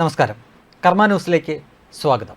നമസ്കാരം. കർമ്മ ന്യൂസിലേക്ക് സ്വാഗതം.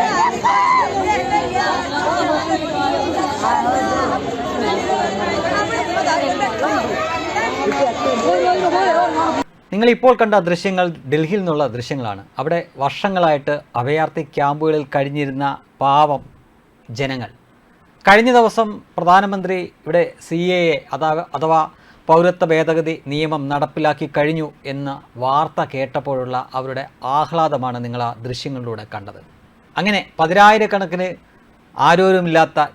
നിങ്ങൾ ഇപ്പോൾ കണ്ട ദൃശ്യങ്ങൾ ഡൽഹിയിൽ നിന്നുള്ള ദൃശ്യങ്ങളാണ്. അവിടെ വർഷങ്ങളായിട്ട് അഭയാർത്ഥി ക്യാമ്പുകളിൽ കഴിഞ്ഞിരുന്ന പാവം ജനങ്ങൾ. കഴിഞ്ഞ ദിവസം പ്രധാനമന്ത്രി ഇവിടെ സി എ എ അഥവാ പൗരത്വ ഭേദഗതി നിയമം നടപ്പിലാക്കി കഴിഞ്ഞു എന്ന വാർത്ത കേട്ടപ്പോഴുള്ള അവരുടെ ആഹ്ലാദമാണ് നിങ്ങൾ ആ ദൃശ്യങ്ങളിലൂടെ കണ്ടത്. അങ്ങനെ പതിനായിരക്കണക്കിന് ആരോരുമില്ലാത്ത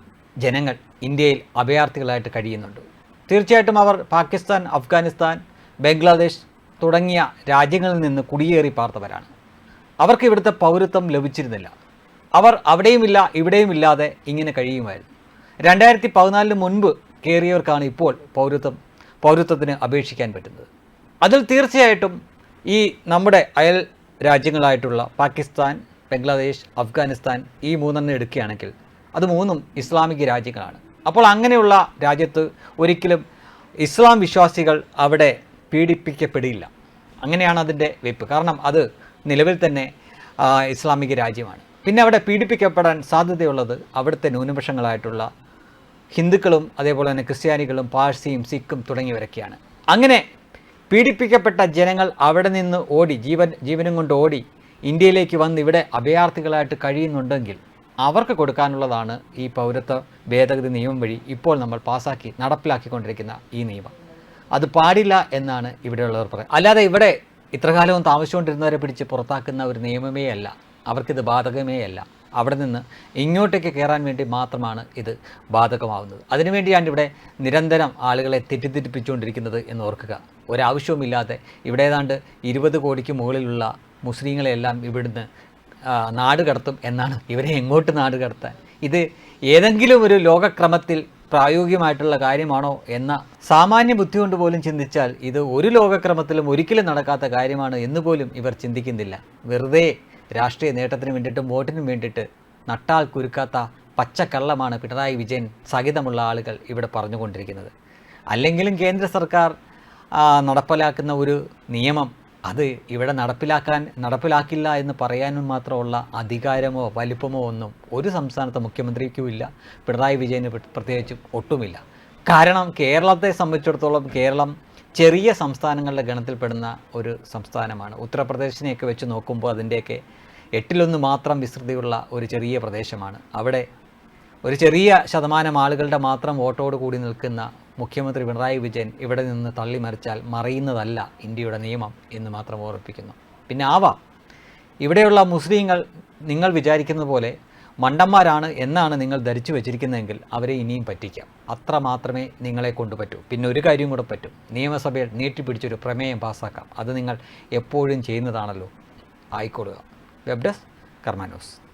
ജനങ്ങൾ ഇന്ത്യയിൽ അഭയാർത്ഥികളായിട്ട് കഴിയുന്നുണ്ട്. തീർച്ചയായിട്ടും അവർ പാകിസ്ഥാൻ അഫ്ഗാനിസ്ഥാൻ ബംഗ്ലാദേശ് തുടങ്ങിയ രാജ്യങ്ങളിൽ നിന്ന് കുടിയേറി പാർത്തവരാണ്. അവർക്ക് ഇവിടുത്തെ പൗരത്വം ലഭിച്ചിരുന്നില്ല. അവർ അവിടെയുമില്ല ഇവിടെയുമില്ലാതെ ഇങ്ങനെ കഴിയുമായിരുന്നു. രണ്ടായിരത്തി പതിനാലിന് മുൻപ് കയറിയവർക്കാണ് ഇപ്പോൾ പൗരത്വം പൗരത്വത്തിന് അപേക്ഷിക്കാൻ പറ്റുന്നത്. അതിൽ തീർച്ചയായിട്ടും ഈ നമ്മുടെ അയൽ രാജ്യങ്ങളായിട്ടുള്ള പാകിസ്ഥാൻ ബംഗ്ലാദേശ് അഫ്ഗാനിസ്ഥാൻ ഈ മൂന്നെണ്ണം എടുക്കുകയാണെങ്കിൽ അത് മൂന്നും ഇസ്ലാമിക രാജ്യങ്ങളാണ്. അപ്പോൾ അങ്ങനെയുള്ള രാജ്യത്ത് ഒരിക്കലും ഇസ്ലാം വിശ്വാസികൾ അവിടെ പീഡിപ്പിക്കപ്പെടില്ല. അങ്ങനെയാണ് അതിന്റെ വെപ്പ് കാരണം അത് നിലവിൽ തന്നെ ഇസ്ലാമിക രാജ്യമാണ്. പിന്നെ അവിടെ പീഡിപ്പിക്കപ്പെടാൻ സാധ്യതയുള്ളത് അവിടുത്തെ ന്യൂനപക്ഷങ്ങളായിട്ടുള്ള ഹിന്ദുക്കളും അതേപോലെ തന്നെ ക്രിസ്ത്യാനികളും പാഴ്സിയും സിഖും തുടങ്ങിയവരൊക്കെയാണ്. അങ്ങനെ പീഡിപ്പിക്കപ്പെട്ട ജനങ്ങൾ അവിടെ നിന്ന് ഓടി ജീവൻ ജീവനും കൊണ്ട് ഓടി ഇന്ത്യയിലേക്ക് വന്ന് ഇവിടെ അഭയാർത്ഥികളായിട്ട് കഴിയുന്നുണ്ടെങ്കിൽ അവർക്ക് കൊടുക്കാനുള്ളതാണ് ഈ പൗരത്വ ഭേദഗതി നിയമം വഴി ഇപ്പോൾ നമ്മൾ പാസാക്കി നടപ്പിലാക്കിക്കൊണ്ടിരിക്കുന്ന ഈ നിയമം. അത് പാടില്ല എന്നാണ് ഇവിടെയുള്ളവർ പറയുന്നത്. അല്ലാതെ ഇവിടെ ഇത്രകാലവും താമസിച്ചുകൊണ്ടിരുന്നവരെ പിടിച്ച് പുറത്താക്കുന്ന ഒരു നിയമമേ അല്ല. അവർക്കിത് ബാധകമേ അല്ല. അവിടെ നിന്ന് ഇങ്ങോട്ടേക്ക് കയറാൻ വേണ്ടി മാത്രമാണ് ഇത് ബാധകമാവുന്നത്. അതിനുവേണ്ടിയാണ് ഇവിടെ നിരന്തരം ആളുകളെ തെറ്റിദ്ധരിപ്പിച്ചുകൊണ്ടിരിക്കുന്നത് എന്ന് ഓർക്കുക. ഒരാവശ്യവുമില്ലാതെ ഇവിടെ ഏതാണ്ട് ഇരുപത് കോടിക്ക് മുകളിലുള്ള മുസ്ലിങ്ങളെല്ലാം ഇവിടുന്ന് നാട് കടത്തും എന്നാണ് ഇവരെ എങ്ങോട്ട് നാട് കടത്താൻ ഇത് ഏതെങ്കിലും ഒരു ലോകക്രമത്തിൽ പ്രായോഗികമായിട്ടുള്ള കാര്യമാണോ എന്ന സാമാന്യ ബുദ്ധി കൊണ്ട് പോലും ചിന്തിച്ചാൽ ഇത് ഒരു ലോകക്രമത്തിലും ഒരിക്കലും നടക്കാത്ത കാര്യമാണ് എന്ന് പോലും ഇവർ ചിന്തിക്കുന്നില്ല. വെറുതെ രാഷ്ട്രീയ നേട്ടത്തിന് വേണ്ടിയിട്ടും വോട്ടിനും വേണ്ടിയിട്ട് നട്ടാൽ കുരുക്കാത്ത പച്ചക്കള്ളമാണ് പിണറായി വിജയൻ സഹിതമുള്ള ആളുകൾ ഇവിടെ പറഞ്ഞുകൊണ്ടിരിക്കുന്നത്. അല്ലെങ്കിലും കേന്ദ്ര സർക്കാർ നടപ്പിലാക്കുന്ന ഒരു നിയമം അത് ഇവിടെ നടപ്പിലാക്കാൻ നടപ്പിലാക്കില്ല എന്ന് പറയാനും മാത്രമുള്ള അധികാരമോ വലിപ്പമോ ഒന്നും ഒരു സംസ്ഥാനത്തെ മുഖ്യമന്ത്രിക്കും ഇല്ല. പിണറായി വിജയന് പ്ര- പ്രത്യേകിച്ചും ഒട്ടുമില്ല. കാരണം കേരളത്തെ സംബന്ധിച്ചിടത്തോളം കേരളം ചെറിയ സംസ്ഥാനങ്ങളുടെ ഗണത്തിൽപ്പെടുന്ന ഒരു സംസ്ഥാനമാണ്. ഉത്തർപ്രദേശിനെയൊക്കെ വെച്ച് നോക്കുമ്പോൾ അതിന്റെയൊക്കെ എട്ടിലൊന്ന് മാത്രം വിസ്തൃതിയുള്ള ഒരു ചെറിയ പ്രദേശമാണ്. അവിടെ ഒരു ചെറിയ ശതമാനം ആളുകളുടെ മാത്രം വോട്ടോട് കൂടി നിൽക്കുന്ന മുഖ്യമന്ത്രി പിണറായി വിജയൻ ഇവിടെ നിന്ന് തള്ളി മറിച്ചാൽ മറിയുന്നതല്ല ഇന്ത്യയുടെ നിയമം എന്ന് മാത്രം ഓർപ്പിക്കുന്നു പിന്നെ ആവാം. ഇവിടെയുള്ള മുസ്ലിങ്ങൾ നിങ്ങൾ വിചാരിക്കുന്ന പോലെ മണ്ടന്മാരാണ് എന്നാണ് നിങ്ങൾ ധരിച്ചു വെച്ചിരിക്കുന്നതെങ്കിൽ അവരെ ഇനിയും പറ്റിക്കാം. അത്ര മാത്രമേ നിങ്ങളെ കൊണ്ട് പറ്റൂ. പിന്നെ ഒരു കാര്യം കൂടെ പറ്റും. നിയമസഭയിൽ നീട്ടിപ്പിടിച്ചൊരു പ്രമേയം പാസ്സാക്കാം. അത് നിങ്ങൾ എപ്പോഴും ചെയ്യുന്നതാണല്ലോ. ആയിക്കൊള്ളുക വെബ് ഡെസ്ക് കർമ്മ ന്യൂസ്